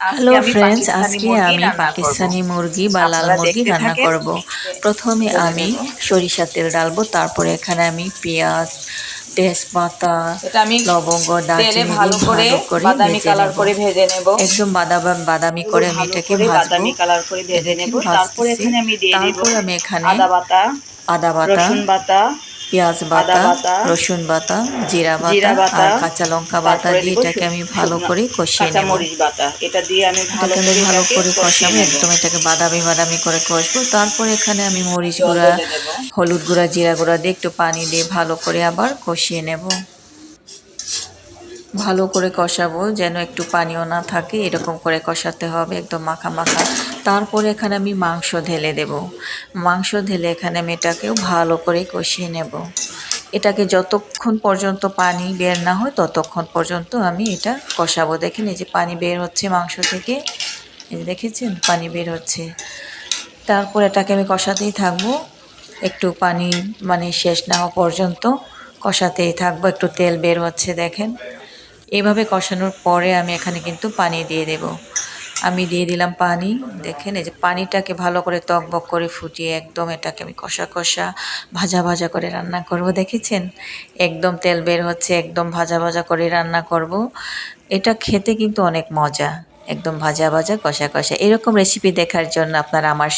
Hello friends আজকে আমি পাকিস্তানি মুরগি বা লাল মুরগি রান্না করব। প্রথমে আমি সরিষা তেল ডালবো তারপরে এখানে আমি পেঁয়াজ তেজপাতা লবঙ্গ দারচিনি ভালো করে বাদামি কালার করে ভেজে নেব। একদম বাদাম বাদামি করে আমি এটাকে বাদামি কালার করে ভেজে নেব। তারপরে এখানে আমি দিয়ে দেব তারপর আমি এখানে আদা বাটা আদা বাটা রসুন বাটা পেঁয়াজ বাটা রসুন বাটা জিরা বাতা বাটা আর কাঁচা লঙ্কা বাটা দিয়ে এটাকে আমি ভালো করে কষিয়ে নেব। এটা দিয়ে আমি ভালো এটাকে করে আমি ভালো করে কষাবো একদম এটাকে বাদামি বাদামি করে কষবো। তারপরে এখানে আমি মরিচ গুঁড়া হলুদ গুঁড়া জিরা গুঁড়া দিয়ে একটু পানি দিয়ে ভালো করে আবার কষিয়ে নেব। ভালো করে কষাবো, যেন একটু পানিও না থাকে, এরকম করে কষাতে হবে, একদম মাখা মাখা। তারপরে এখানে আমি মাংস ঢেলে দেব। মাংস ঢেলে এখানে আমি এটাকেও ভালো করে কষিয়ে নেব। এটাকে যতক্ষণ পর্যন্ত পানি বের না হয়, ততক্ষণ পর্যন্ত আমি এটা কষাবো। দেখেন, এই যে পানি বের হচ্ছে মাংস থেকে। দেখেছেন, পানি বের হচ্ছে। তারপর এটাকে আমি কষাতেই থাকব। একটু পানি মানে শেষ না হওয়া পর্যন্ত কষাতেই থাকব। একটু তেল বের হচ্ছে, দেখেন। এইভাবে কষানোর পরে আমি এখানে কিন্তু পানি দিয়ে দেব। আমি দিয়ে দিলাম পানি। দেখেন, এই যে পানিটাকে ভালো করে টকবক করে ফুটিয়ে একদম এটাকে আমি কষা কষা, ভাজা ভাজা করে রান্না করব। দেখেছেন? একদম তেল বের হচ্ছে, একদম ভাজা ভাজা করে রান্না করব। এটা খেতে কিন্তু অনেক মজা। একদম ভাজা ভাজা, কষা কষা। এরকম রেসিপি দেখার জন্য আপনারা আমার